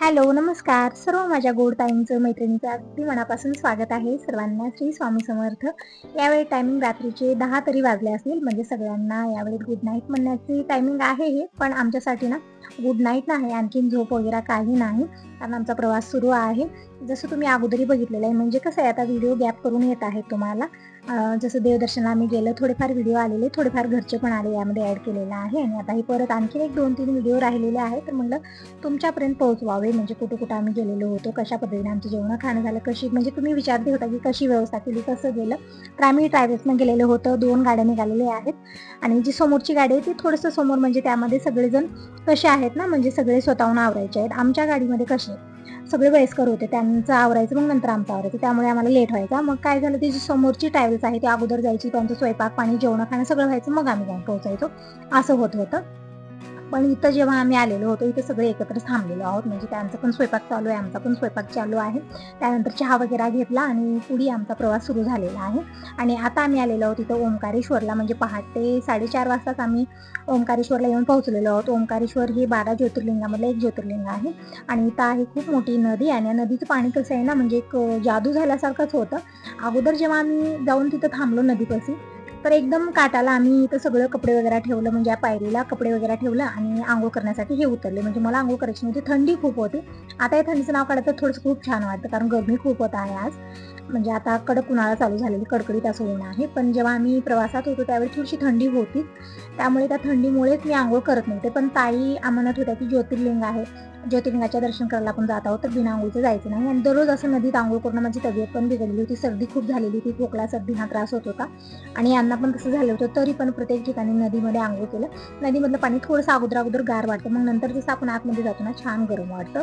Hello नमस्कार. सर्व माझ्या गोड ताईंचं मैत्रिणीचं अगदी मनापासून स्वागत आहे. सर्वांना श्री स्वामी समर्थ. यावेळी टायमिंग रात्रीचे दहा तरी वाजले असतील म्हणजे सगळ्यांना यावेळी गुड नाईट म्हणण्याची टायमिंग आहे हे. पण आमच्यासाठी ना गुड नाईट नाही आणखीन झोप वगैरे काही नाही. कारण आमचा प्रवास सुरू आहे. जसं तुम्ही अगोदरी बघितलेलं आहे म्हणजे कसं आहे आता व्हिडिओ गॅप करून येत आहेत तुम्हाला. जसं देवदर्शनला आम्ही गेलो थोडेफार व्हिडिओ आलेले थोडेफार घरचे पण आले यामध्ये ॲड केलेलं आहे. आणि आता हे परत आणखीन एक दोन तीन व्हिडिओ राहिलेले आहेत. तर म्हणलं तुमच्यापर्यंत पोहोचवावे म्हणजे कुठं कुठं आम्ही गेलेलो होतो कशा पद्धतीने आमचं जेवण खाणं झालं कशी म्हणजे तुम्ही विचारते होता की कशी व्यवस्था केली कसं गेलं. तर आम्ही ट्रॅव्हल्सनं गेलेलो होतं दोन गाड्या निघालेल्या आहेत. आणि जी समोरची गाडी आहे ती थोडंसं समोर म्हणजे त्यामध्ये सगळेजण कसे आहेत ना म्हणजे सगळे स्वतःहून आवरायचे आहेत. आमच्या गाडीमध्ये कसे सगळे वयस्कर होते त्यांचं आवरायचं मग नंतर आमचं आवरायचं. त्यामुळे आम्हाला लेट व्हायचा. मग काय झालं ती जी समोरची ट्रॅव्हल्स आहे ती अगोदर जायची त्यांचं स्वयंपाक पाणी जेवण खाणं सगळं व्हायचं. मग आम्ही जाऊन पोहोचायचो. असं होत होतं. पण इथं जेव्हा आम्ही आलेलो होतो इथं सगळे एकत्र थांबलेलो आहोत. म्हणजे त्यांचा पण स्वयंपाक चालू आहे आमचा पण स्वयंपाक चालू आहे. त्यानंतर चहा वगैरे घेतला आणि पुढे आमचा प्रवास सुरू झालेला आहे. आणि आता आम्ही आलेलो आहोत इथं ओंकारेश्वरला. म्हणजे पहाटे साडेचार वाजताच आम्ही ओंकारेश्वरला येऊन पोहोचलेलो आहोत. ओंकारेश्वर हे बारा ज्योतिर्लिंगामधलं एक ज्योतिर्लिंग आहे. आणि इथं आहे खूप मोठी नदी आणि नदीचं पाणी कसं आहे ना म्हणजे एक जादू झाल्यासारखंच होतं. अगोदर जेव्हा आम्ही जाऊन तिथं थांबलो नदीपाशी तर एकदम काटाला आम्ही इथं सगळं कपडे वगैरे ठेवलं म्हणजे या पायरीला कपडे वगैरे ठेवलं आणि आंघोळ करण्यासाठी हे उतरले. म्हणजे मला आंघोळ करायची नव्हती थंडी खूप होती. आता या थंडीचं नाव काढायचं थोडंसं खूप छान वाटतं कारण गरमी खूप होत आहे आज. म्हणजे आता कडक उन्हाळा चालू झालेली कडकडीत असं होणं आहे. पण जेव्हा आम्ही प्रवासात होतो त्यावेळी थोडीशी थंडी होती. त्यामुळे त्या थंडीमुळेच मी आंघोळ करत नव्हते. पण ताई आम्हाला होत्या की ज्योतिर्लिंग आहे. ज्योतिर्लिंगाच्या दर्शन करायला आपण जात आहोत तर बिना आंघोळीचं जायचं नाही. आणि दररोज असं नदीत आंघोळ करणं माझी तब्येत पण बिघडली होती सर्दी खूप झालेली होती खोकला सर्दी हा त्रास होत होता. आणि यांना पण तसं झालं होतं तरी पण प्रत्येक ठिकाणी नदीमध्ये आंघोळ केलं. नदीमधलं पाणी थोडंसं अगोदर अगोदर गार वाटतं मग नंतर जसं आपण आतमध्ये जातो ना छान गरम वाटतं.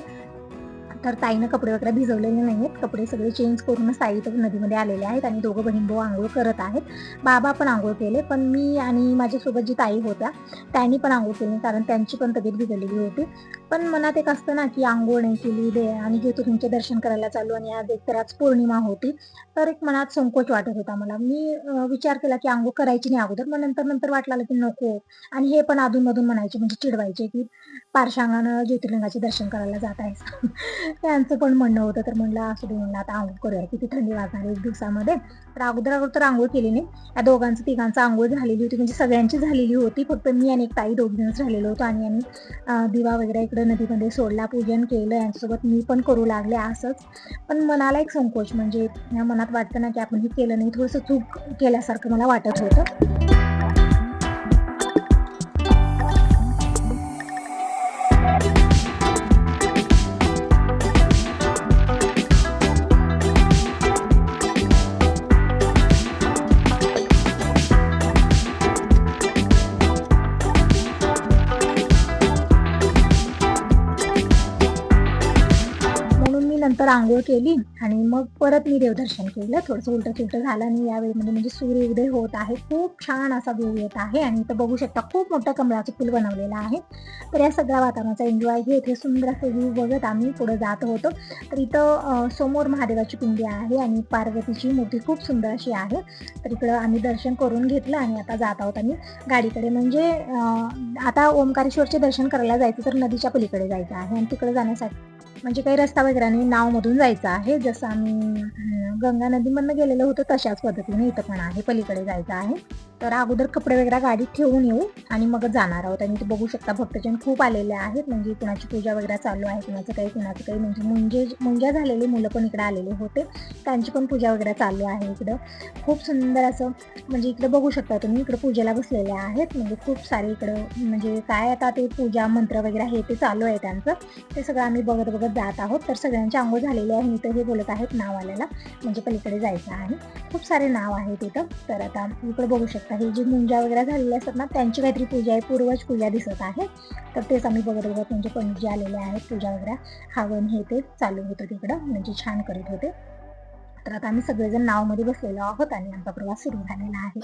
तर ताईनं कपडे वगैरे भिजवलेले नाही आहेत कपडे सगळे चेंज करूनच ताई तर नदीमध्ये आलेले आहेत आणि दोघं बहीण भाऊ आंघोळ करत आहेत. बाबा पण आंघोळ केले पण मी आणि माझ्यासोबत जी ताई होत्या त्यांनी पण आंघोळ केली कारण त्यांची पण तब्येत बिघडलेली होती. पण मनात एक असतं ना की आंघोळ नाही केली दे आणि ज्योतिर्लिंगचे दर्शन करायला चालू आणि आज एक तर आज पौर्णिमा होती तर एक मनात संकोच वाटत होता मला. मी विचार केला की आंघोळ करायची नाही अगोदर मग नंतर नंतर वाटलं की नको. आणि हे पण अधूनमधून म्हणायचे म्हणजे चिडवायचे की पारशांगानं ज्योतिर्लिंगाचे दर्शन करायला जात आहे त्यांचं पण म्हणणं होतं तर म्हणलं असं दे म्हणलं आता आंघोळ करूया किती थंडी वाजणार एक दिवसामध्ये. तर अगोदर अगोदर आंघोळ केली नाही. या दोघांचं तिघांचं आंघोळ झालेली होती म्हणजे सगळ्यांची झालेली होती. फक्त मी आणि एक ताई दोघ दिवस झालेलो होतो आणि आम्ही दिवा वगैरे इकडे नदीमध्ये सोडला पूजन केलं यांच्यासोबत मी पण करू लागले असंच. पण मनाला एक संकोच म्हणजे मनात वाटतं ना की आपण हे केलं नाही थोडंसं चूक केल्यासारखं मला वाटत होतं. नंतर आंघोळ केली आणि मग परत मी देवदर्शन केलं. थोडंसं उलट सुलट झालं आणि यावेळीमध्ये म्हणजे, म्हणजे सूर्य उदय होत आहे. खूप छान असा व्ह्यू येत आहे आणि इथं बघू शकता खूप मोठं कमळाचं फुल बनवलेलं आहे. तर या सगळ्या वातावरणाचा एन्जॉय घेत हे सुंदर असं व्ह्यू बघत आम्ही पुढे जात होतो. तर इथं समोर महादेवाची पिंडी आहे आणि पार्वतीची मूर्ती खूप सुंदर अशी आहे. तर इकडं आम्ही दर्शन करून घेतलं आणि आता जात आहोत आम्ही गाडीकडे. म्हणजे आता ओंकारेश्वरचे दर्शन करायला जायचं तर नदीच्या पलीकडे जायचं आहे आणि तिकडे जाण्यासाठी म्हणजे काही रस्ता वगैरे नाही नावमधून जायचं आहे. जसं आम्ही गंगा नदीमधनं गेलेलो होतो तशाच पद्धतीने इथं पण आहे. पलीकडे जायचं आहे. तर अगोदर कपडे वगैरे गाडीत ठेवून येऊ आणि मग जाणार आहोत. आणि ते बघू शकता भक्तजन खूप आलेले आहेत. म्हणजे कुणाची पूजा वगैरे चालू आहे कुणाचं काही कुणाचं काही. म्हणजे मुंजे मुंज्या झालेली मुलं पण इकडे आलेले होते. त्यांची पण पूजा वगैरे चालू आहे इकडं. खूप सुंदर असं म्हणजे इकडं बघू शकता तुम्ही इकडं पूजेला बसलेले आहेत. म्हणजे खूप सारे इकडं म्हणजे काय आता ते पूजा मंत्र वगैरे हे ते चालू आहे त्यांचं. ते सगळं आम्ही बघत बघत जात आहोत. तर सगळ्यांची आंघोळ झालेले आहे. इथं हे बोलत आहेत नाव आलेला म्हणजे पलीकडे जायचं आहे. खूप सारे नाव आहेत इथं. तर आता इकडे बघू शकता हे जी मुंजा वगैरे झालेल्या असतात ना त्यांची काहीतरी पूजा आहे पूर्वज पूजा दिसत आहे. तर तेच आम्ही बघत बघत म्हणजे पंडित जे आलेले आहेत पूजा वगैरे हवन हे ते चालू होतं तिकडं म्हणजे छान करत होते. तर आता आम्ही सगळेजण नावमध्ये बसलेलो आहोत आणि आमचा प्रवास सुरू झालेला आहे.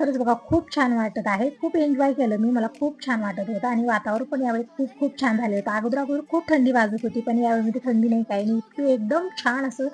खरंच बघा खूप छान वाटत आहे. खूप एन्जॉय केलं मी. मला खूप छान वाटत होतं. आणि वातावरण पण यावेळी खूप खूप छान झाले होतं. अगोदर अगोदर खूप थंडी वाजत होती पण यावेळी म्हणजे थंडी नाही काही नाही. इतकी एकदम छान असं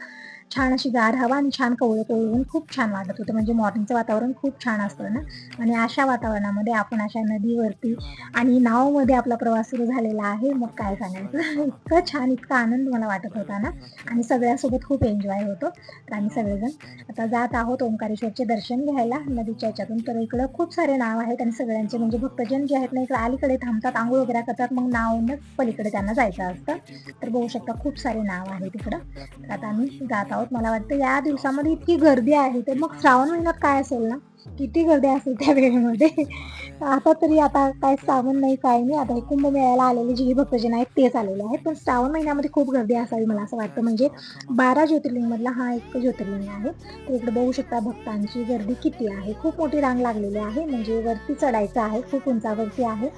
छान अशी गार हवा आणि छान कवळं कवळून खूप छान वाटत होतं. म्हणजे मॉर्निंगचं वातावरण खूप छान असतं ना? आणि अशा वातावरणामध्ये आपण अशा नदीवरती आणि नावामध्ये आपला प्रवास सुरू झालेला आहे. मग काय सांगायचं? इतकं छान इतका आनंद मला वाटत होता ना? आणि सगळ्यासोबत खूप एन्जॉय होतो. तर आम्ही सगळेजण आता जात आहोत ओंकारेश्वरचे दर्शन घ्यायला. नदीच्या याच्यातून तर इकडं खूप सारे नाव आहेत आणि सगळ्यांचे म्हणजे भक्तजन जे आहेत ना इकडे अलीकडे थांबतात आंघोळ वगैरे करतात. मग नाव पलीकडे त्यांना जायचं असतं. तर बघू शकता खूप सारे नाव आहे तिकडं तर आता आम्ही जात आहोत. मला वाटतं या दिवसामध्ये इतकी गर्दी आहे. तर मग श्रावण महिन्यात काय असेल ना? किती गर्दी असेल त्या वेळेमध्ये? आता तरी आता काय श्रावण नाही काय नाही. आता हे कुंभमेळ्याला आलेले जे भक्तजन आहेत तेच आलेले आहेत. पण श्रावण महिन्यामध्ये खूप गर्दी असावी मला असं वाटतं. म्हणजे बारा ज्योतिर्लिंगमधला हा एक ज्योतिर्लिंग आहे. तर इकडे बघू शकता भक्तांची गर्दी किती आहे. खूप मोठी रांग लागलेली आहे. म्हणजे वरती चढायचं आहे. खूप उंचावरती आहे.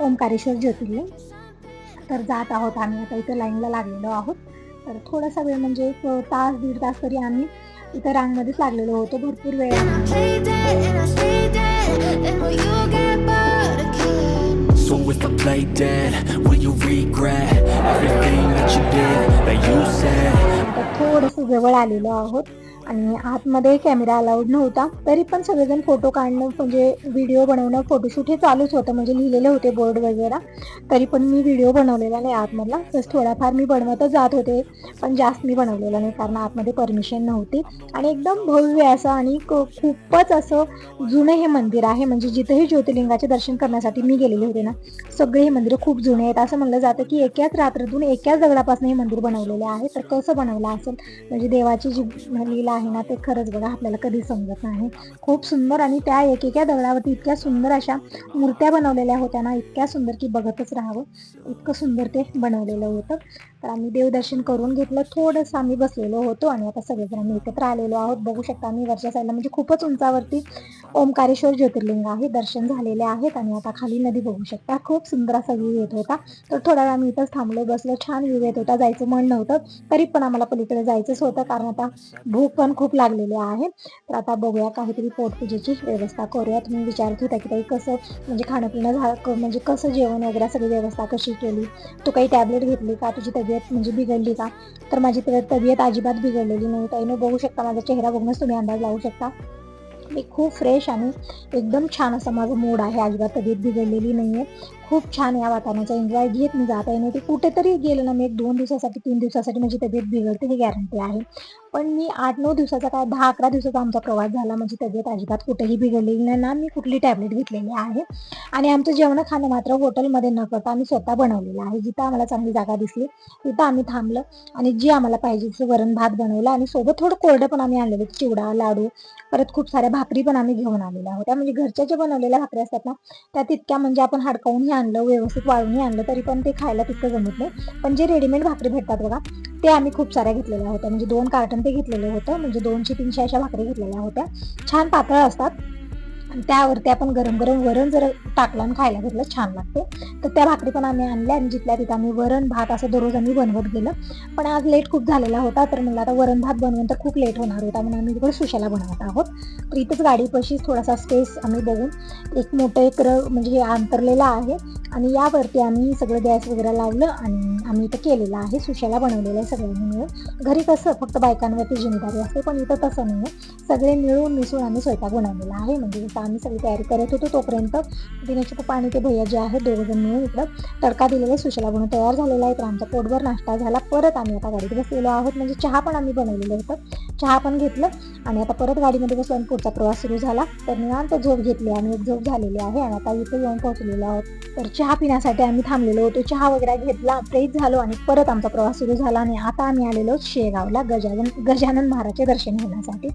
ओंकारेश्वर ज्योतिर्लिंग. तर जात आहोत आम्ही. आता इथं लाईनला लागलेलो आहोत. तर थोडासा वेळ म्हणजे एक तास दीड तास तरी आम्ही इथं रांगमध्येच लागलेलो होतो भरपूर वेळ. थोडंसं जवळ आलेलो आहोत. आणि आतमध्ये कॅमेरा अलाउड नव्हता. तरी पण सगळेजण फोटो काढणं म्हणजे व्हिडिओ बनवणं फोटोशूट हे चालूच होतं. म्हणजे लिहिलेले होते बोर्ड वगैरे. तरी पण मी व्हिडिओ बनवलेला नाही आतमधला. जस्ट थोडाफार मी बनवतच जात होते पण जास्त मी बनवलेला नाही कारण आतमध्ये परमिशन नव्हती. आणि एकदम भव्य असं आणि खूपच असं जुनं हे मंदिर आहे. म्हणजे जिथंही ज्योतिर्लिंगाचे दर्शन करण्यासाठी मी गेलेले होते ना सगळे हे मंदिरं खूप जुने आहेत. असं म्हणलं जातं की एकाच रात्रातून एकाच दगडापासून हे मंदिर बनवलेले आहे. तर कसं बनवलं असेल? म्हणजे देवाची जी म्हणजे लीला आहे ना ते खरंच बघा आपल्याला कधी समजत नाही. खूप सुंदर आणि त्या एकेका दगडावरती इतक्या सुंदर अशा मूर्त्या बनवलेल्या होत्या ना इतक्या सुंदर की बघतच राहावं. इतकं सुंदर ते बनवलेलं होतं. तर आम्ही देवदर्शन करून घेतलं थोडंसं आम्ही बसलेलो होतो आणि आता सगळेजण आम्ही एकत्र आलेलो आहोत. बघू शकता आम्ही वरच्या साईडला म्हणजे खूपच उंचावरती ओंकारेश्वर ज्योतिर्लिंग आहे दर्शन झालेले आहेत आणि आता खाली नदी बघू शकता. खूप सुंदर असा व्ह्यू येत होता. तर थोड्या वेळ आम्ही इथंच थांबलो बसलो. छान व्ह्यू येत होता. जायचं मन नव्हतं. तरी पण आम्हाला पलीकडे जायचंच होतं. कारण आता भूक पण खूप लागलेली आहे. तर आता बघूया काहीतरी पोटपूजेची व्यवस्था करूया. तुम्ही विचारत होता की काही कसं म्हणजे खाणं पिणं झालं म्हणजे कसं जेवण वगैरे सगळी व्यवस्था कशी केली? तू काही टॅबलेट घेतली का? तुझी तब्येत म्हणजे बिघडली का? तर माझी तब्येत अजिबात बिघडलेली नाही. ताईनं बघू शकता. माझा चेहरा बघूनच तुम्ही अंदाज लावू शकता. मी खूप फ्रेश आणि एकदम छान असा माझा मूड आहे. अजिबात तब्येत बिघडलेली नाही आहे खूप छान या वातावरणाचा. एन्जॉय घेत मी जाता येणे ते कुठेतरी गेलं ना मी एक दोन दिवसासाठी तीन दिवसासाठी माझी तब्येत बिघडते ही गॅरंटी आहे. पण मी आठ नऊ दिवसाचा काय दहा अकरा दिवसाचा आमचा प्रवास झाला म्हणजे तब्येत अजिबात कुठेही बिघडलेली नाही. ना मी कुठली टॅबलेट घेतलेली आहे. आणि आमचं जेवण खाणं मात्र हॉटेलमध्ये न करता आम्ही स्वतः बनवलेलं आहे. जिथं आम्हाला चांगली जागा दिसली तिथं आम्ही थांबलं. आणि जी आम्हाला पाहिजे तसं वरण भात बनवलं. आणि सोबत थोडं कोरडं पण आम्ही आणलेलं चिवडा लाडू परत खूप साऱ्या भाकरी पण आम्ही घेऊन आलेल्या होत्या म्हणजे घरच्या ज्या बनवलेल्या भाकरी असतात ना त्या तितक्या म्हणजे आपण हडकावूनही आणलं व्यवस्थित वाळूनही आणलं तरी पण ते खायला तितकं जमत नाही. पण जे रेडीमेड भाकरी भेटतात बघा ते आम्ही खूप साऱ्या घेतलेल्या होत्या. म्हणजे दोन कार्टन ते घेतलेले होतं. म्हणजे दोनशे तीनशे अशा भाकरी घेतलेल्या होत्या. छान पातळ असतात. त्यावरती आपण गरम गरम वरण जर टाकलं आणि खायला घेतलं छान लागते. तर त्या भाकरी पण आम्ही आणल्या आणि जिथल्या तिथं आम्ही वरण भात असं दररोज आम्ही बनवत गेलं. पण आज लेट खूप झालेला होता तर मला आता वरण भात बनवून तर खूप लेट होणार होता म्हणून आम्ही तिकडे सुशाला बनवत आहोत. तर इथंच गाडीपाशीच थोडासा स्पेस आम्ही बघून एक मोठं एक र म्हणजे हे अंतरलेलं आहे. आणि यावरती आम्ही सगळं गॅस वगैरे लावलं आणि आम्ही इथं केलेलं आहे. सुशाला बनवलेलं आहे सगळ्यांनी मिळून. घरी कसं फक्त बायकांवरती जिम्मेदारी असते पण इथं तसं नाही. आहे सगळे मिळून मिसळून आम्ही स्वयंपाक बनवलेला आहे. म्हणजे जसं आम्ही सगळी तयारी करत होतो तोपर्यंत दिनेश पप्पा आणि ते भैया जे आहेत दोघंजण मिळून इकडं तडका दिलेला आहे. सुशाला बनवून तयार झालेला आहे. तर आमचा पोटभर नाश्ता झाला. परत आम्ही आता गाडीत बसलेलो आहोत. म्हणजे चहा पण आम्ही बनवलेलं होतं. चहा पण घेतलं आणि आता परत गाडीमध्ये बसलो आणि पुढचा प्रवास सुरू झाला. तर निवांत झोप घेतली. आम्ही एक झोप झालेली आहे आणि आता इथे येऊन पोहोचलेलो आहोत. तर चहा पिण्यासाठी आम्ही थांबलेलो होतो. चहा वगैरे घेतला फ्रेश झालो आणि परत आमचा प्रवास सुरू झाला आणि आता आम्ही आलेलो शेगावला गजानन गजानन महाराजचे दर्शन घेण्यासाठी.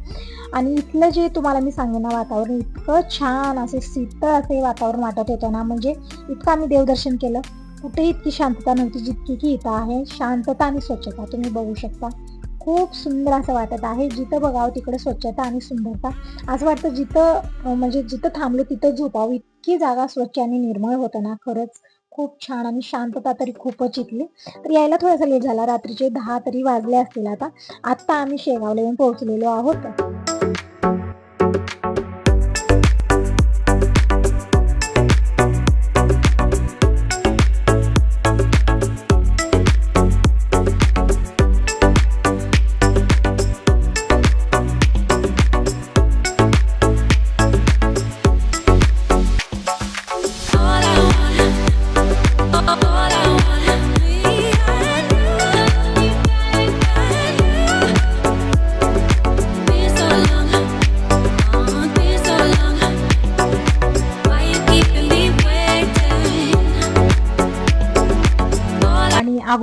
आणि इथलं जे तुम्हाला मी सांगेन ना वातावरण इतकं छान असे शीतळ असे वातावरण वाटत होतं ना. म्हणजे इतकं आम्ही देवदर्शन केलं. कुठेही इतकी शांतता नव्हती जितकी की इथं आहे. शांतता आणि स्वच्छता तुम्ही बघू शकता. खूप सुंदर असं वाटत आहे. जिथं बघावं तिकडे स्वच्छता आणि सुंदरता. असं वाटतं जिथं म्हणजे जिथं थांबलो तिथं झोपावं. इतकी जागा स्वच्छ आणि निर्मळ होतं ना. खरंच खूप छान आणि शांतता तरी खूपच इथली. तर यायला थोडासा लेट झाला. रात्रीचे दहा तरी वाजले असतील आता. आत्ता आम्ही शेगावला येऊन पोहोचलेलो आहोत.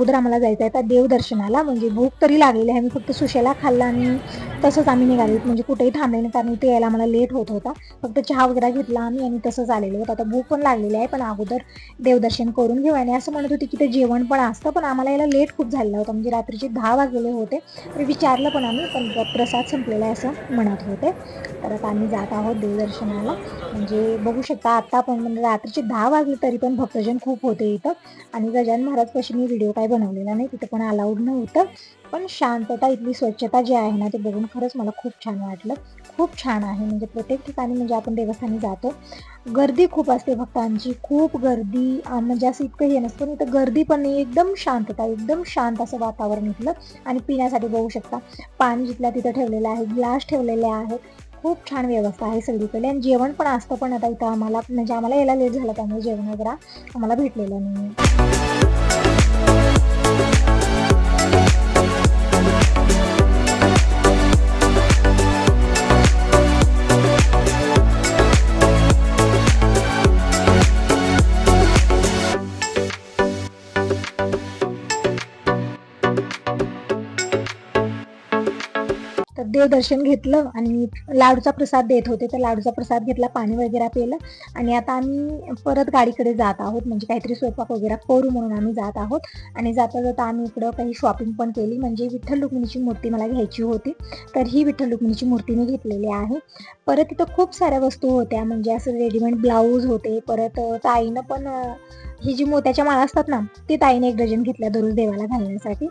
अगोदर आम्हाला जायचं आहे आता देवदर्शनाला. म्हणजे भूक तरी लागलेली आहे. मी फक्त सुशेला खाल्ला आणि तसंच आम्ही निघालो म्हणजे कुठेही थांबले नाही कारण इथे यायला मला लेट होत होता. फक्त चहा वगैरे घेतला आम्ही आणि तसंच आलेलो होतो. आता भूक पण लागलेली आहे पण अगोदर देवदर्शन करून घेऊ. आणि असं म्हणत होते की ते जेवण पण असतं पण आम्हाला यायला लेट खूप झालेला होता. म्हणजे रात्रीचे दहा वाजलेले होते. तरी विचारलं पण आम्ही पण प्रसाद संपलेला आहे असं म्हणत होते. तर आता आम्ही जात आहोत देवदर्शनाला. म्हणजे बघू शकता आता पण म्हणजे रात्रीचे दहा वाजले तरी पण भक्तजन खूप होते इथं. आणि गजानन महाराजपाशी मी व्हिडिओ काय बनवलेला नाही तिथं पण अलाउड नव्हतं. पण शांतता इथली स्वच्छता जी आहे ना ते बघून खरंच मला खूप छान वाटलं. खूप छान आहे. म्हणजे प्रत्येक ठिकाणी म्हणजे आपण देवस्थानी जातो. गर्दी खूप असते भक्तांची. खूप गर्दी म्हणजे असं इतकं हे नसतं. इथं गर्दी पण नाही एकदम शांतता एकदम शांत असं वातावरण इथलं. आणि पिण्यासाठी बघू शकता. पाणी जिथल्या तिथं ठेवलेलं आहे ग्लास ठेवलेले आहेत खूप छान व्यवस्था आहे सगळीकडे. आणि जेवण पण असतं पण आता इथं आम्हाला म्हणजे आम्हाला यायला लेट झालं त्यामुळे जेवण वगैरे आम्हाला भेटलेलं नाही देवदर्शन घेतलं आणि लाडूचा प्रसाद देत होते. तर लाडूचा प्रसाद घेतला पाणी वगैरे पिलं आणि आता आम्ही परत गाडीकडे जात आहोत. म्हणजे काहीतरी स्वयंपाक वगैरे करू म्हणून आम्ही जात आहोत. आणि जाता जाता आम्ही इकडं काही शॉपिंग पण केली. म्हणजे विठ्ठल रुक्मिणीची मूर्ती मला घ्यायची होती. तर ही विठ्ठल रुक्मिणीची मूर्ती मी घेतलेली आहे. परत इथं खूप साऱ्या वस्तू होत्या. म्हणजे असं रेडीमेड ब्लाऊज होते. परत ताईनं पण ही जी मोत्याच्या माळा असतात ना ती ताईने एक डझन घेतल्या दररोज देवाला घालण्यासाठी.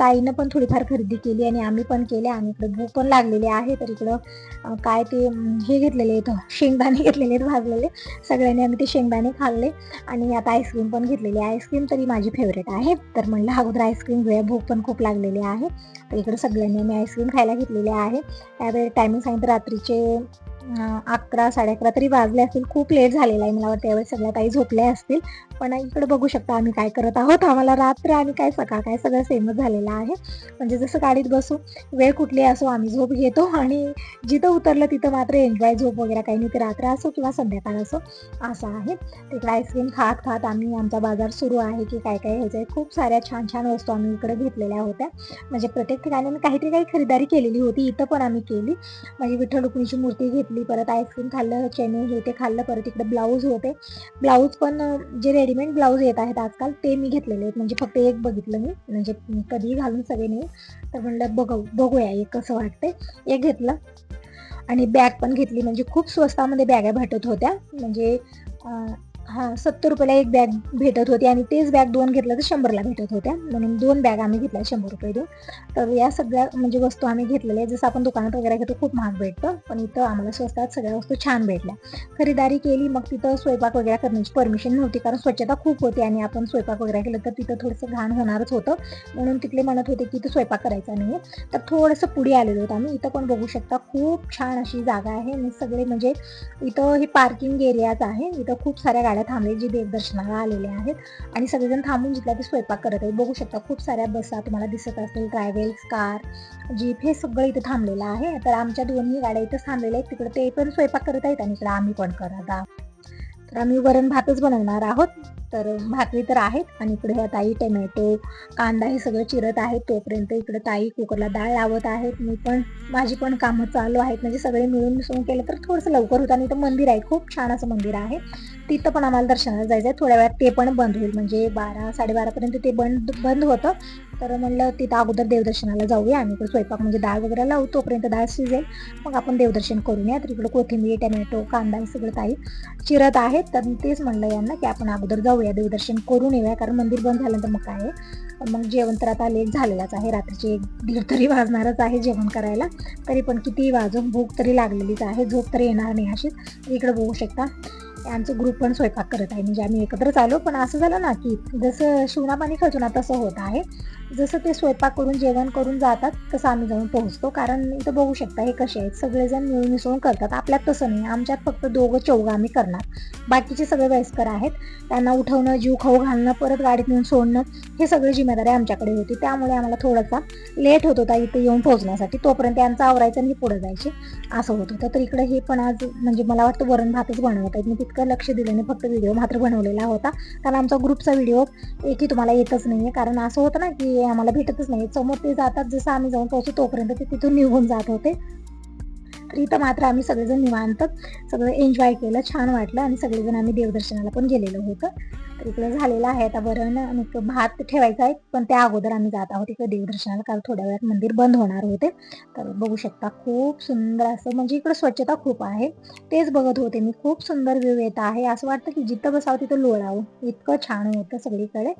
ताईनं पण थोडीफार खरेदी केली आणि आम्ही पण केले आम्ही इकडे भूक पण लागलेली आहे तर इकडं काय ते हे घेतलेले आहेत शेंगदाणे घेतलेले आहेत भाजलेले. सगळ्यांनी आम्ही ते शेंगदाणे खाल्ले. आणि आता आईस्क्रीम पण घेतलेली आहे. आईस्क्रीम तरी माझी फेवरेट आहे. तर म्हणलं अगोदर आईस्क्रीम घेऊया? भूक पण खूप लागलेली आहे. तर इकडं सगळ्यांनी आम्ही आईस्क्रीम खायला घेतलेले आहे. त्यावेळी टायमिंग सांगितलं रात्रीचे अकरा साडे अकरा तरी वाजले असतील. खूप लेट झालेला आहे मला वाटतं त्यावेळी सगळ्या काही झोपल्या असतील. पण इकडे बघू शकता आम्ही काय करत आहोत. आम्हाला रात्र आणि काय सकाळ काय सगळं सेमच झालेलं आहे. म्हणजे जसं गाडीत बसू वेळ कुठली असो आम्ही झोप घेतो. आणि जिथं उतरलं तिथं मात्र एन्जॉय झोप वगैरे काही नाही. ते रात्र असो किंवा संध्याकाळ असो असं आहे. तिकडे आईस्क्रीम खात खात आम्ही आमचा बाजार सुरू आहे की काय काय ह्याचं. आहे खूप साऱ्या छान छान वस्तू आम्ही इकडे घेतलेल्या होत्या. म्हणजे प्रत्येक ठिकाणी आम्ही काहीतरी काही खरेदी केलेली होती. इथं पण आम्ही केली. म्हणजे विठ्ठल रुक्मिणीची मूर्ती घेतली परत आईस्क्रीम खाल्लं चेने हे ते खाल्लं परत इकडे ब्लाऊज होते. ब्लाऊज पण जे रेडीमेड ब्लाऊज येत आहेत आजकाल ते मी घेतलेले आहेत. म्हणजे फक्त एक बघितलं मी. म्हणजे कधीही घालून सगळे नाही तर म्हणलं बघू बघूया एक कसं वाटतंय. एक घेतलं. आणि बॅग पण घेतली. म्हणजे खूप स्वस्तामध्ये बॅगा भेटत होत्या. म्हणजे हा सत्तर रुपयाला एक बॅग भेटत होती आणि तेच बॅग दोन घेतलं तर शंभरला भेटत होत्या. म्हणून दोन बॅग आम्ही घेतल्या शंभर रुपये देऊन. तर या सगळ्या म्हणजे वस्तू आम्ही घेतलेल्या जसं आपण दुकानात वगैरे घेतो खूप महाग भेटतं. पण इथं आम्हाला स्वस्तात सगळ्या वस्तू छान भेटल्या. खरेदारी केली मग तिथं स्वयंपाक वगैरे करण्याची परमिशन नव्हती. कारण स्वच्छता खूप होती आणि आपण स्वयंपाक वगैरे केलं तर तिथं थोडंसं घाण होणारच होतं. म्हणून तिथले म्हणत होते की इथं स्वयंपाक करायचा नाही तर थोडंसं पुढे आलेलो होतो आम्ही. इथं पण बघू शकता खूप छान अशी जागा आहे. आणि सगळे म्हणजे इथं हे पार्किंग एरियाच आहे. इथं खूप साऱ्या गाड्या थांबले जे देवदर्शनाला आलेले आहेत. आणि सगळेजण थांबून जिथल्या ते स्वयंपाक करत आहेत. बघू शकता खूप साऱ्या बसा तुम्हाला दिसत असतील. ट्रॅव्हल्स कार जीप हे सगळं इथं थांबलेलं आहे. तर आमच्या दोन्ही गाड्या इथं थांबलेल्या आहेत. तिकडे ते पण स्वयंपाक करत आहेत आणि इकडे आम्ही पण करत आहोत. तर आम्ही वरण भातच बनवणार आहोत. तर भाकरी तर आहेत आणि इकडे ह्या ताई टोमॅटो कांदा हे सगळं चिरत आहेत. तोपर्यंत इकडे ताई कुकरला डाळ लावत आहेत. मी पण माझी पण कामं चालू आहेत. म्हणजे सगळे मिळून मिसळून केलं तर थोडंसं लवकर होतं. आणि इथं मंदिर आहे. खूप छान असं मंदिर आहे. तिथं पण आम्हाला दर्शनाला जायचं आहे थोड्या वेळात ते पण बंद होईल. म्हणजे बारा साडेबारापर्यंत ते बंद बंद होतं. तर म्हणलं तिथं अगोदर देवदर्शनाला जाऊया. आम्ही इकडे स्वयंपाक म्हणजे डाळ वगैरे लावू. तोपर्यंत डाळ शिजेल. मग आपण देवदर्शन करून या तर इकडे कोथिंबीर टमॅटो कांदा हे सगळं ताई चिरत आहेत. तर तेच म्हणलं यांना की आपण अगोदर जाऊया देवदर्शन करून येऊया कारण मंदिर बंद झाल्यानंतर मग काय आहे? मग जेवण तर आता लेट झालेलाच आहे रात्रीचे एक दीड तरी वाजणारच आहे जेवण करायला. तरी पण किती वाजून भूक तरी लागलेलीच आहे झोप तरी येणार नाही अशीच इकडे बघू शकता. आमचं ग्रुप पण स्वयंपाक करत आहे म्हणजे आम्ही एकत्रच आलो पण असं झालं ना की जसं शिवना पाणी खेळतो ना तसं होत आहे. जसं ते स्वयंपाक करून जेवण करून जातात तसं आम्ही जाऊन पोहोचतो. कारण इथं बघू शकता हे कसे आहेत. सगळेजण मिळून मिसळून करतात. आपल्यात तसं नाही. आमच्यात फक्त दोघं चौघं आम्ही करणार. बाकीचे सगळे वयस्कर आहेत. त्यांना उठवणं जीव खाऊ घालणं परत गाडीत नेऊन सोडणं हे सगळी जिम्मेदारी आमच्याकडे होती. त्यामुळे आम्हाला थोडासा लेट होत होता इथे येऊन पोहोचण्यासाठी. तोपर्यंत यांचं आवरायचं आणि पुढे जायचे. असं होत होतं. तर इकडे हे पण आज म्हणजे मला वाटतं वरण भातच बनवत आहेत. मी तितकं लक्ष दिलं नाही. फक्त व्हिडिओ मात्र बनवलेला होता. कारण आमचा ग्रुपचा व्हिडिओ एकही तुम्हाला येतच नाही आहे कारण असं होतं ना की आम्हाला भेटतच नाही. समोर ते जातात जसं आम्ही जाऊन पोहोचू तोपर्यंत ते तिथून निघून जात होते. तर इथं मात्र आम्ही सगळेजण निवांत सगळं एन्जॉय केलं छान वाटलं आणि सगळेजण आम्ही देवदर्शनाला पण गेलेलो होतो. तर इकडे झालेलं आहे आता वरण आणि भात ठेवायचा आहे पण त्या अगोदर आम्ही जात आहोत इकडे देवदर्शनाला कारण थोड्या वेळात मंदिर बंद होणार होते. तर बघू शकता खूप सुंदर असं म्हणजे इकडे स्वच्छता खूप आहे. तेच बघत होते मी खूप सुंदर व्ह्यू येत आहे. असं वाटतं की जिथं बसावं तिथं लोळावं. इतकं छान होतं सगळीकडे.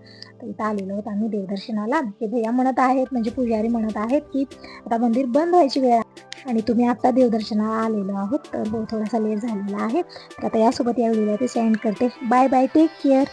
तर इथं आलेलो होतो आम्ही देवदर्शनाला. ते भैया म्हणत आहेत म्हणजे पुजारी म्हणत आहेत की आता मंदिर बंद व्हायची वेळ आणि तुम्ही आता दर्शनाला आलेलो आहोत. तर थोडासा लेट झालेला आहे. तर आता यासोबत या व्हिडिओला ते सेंड करते. Bye bye take care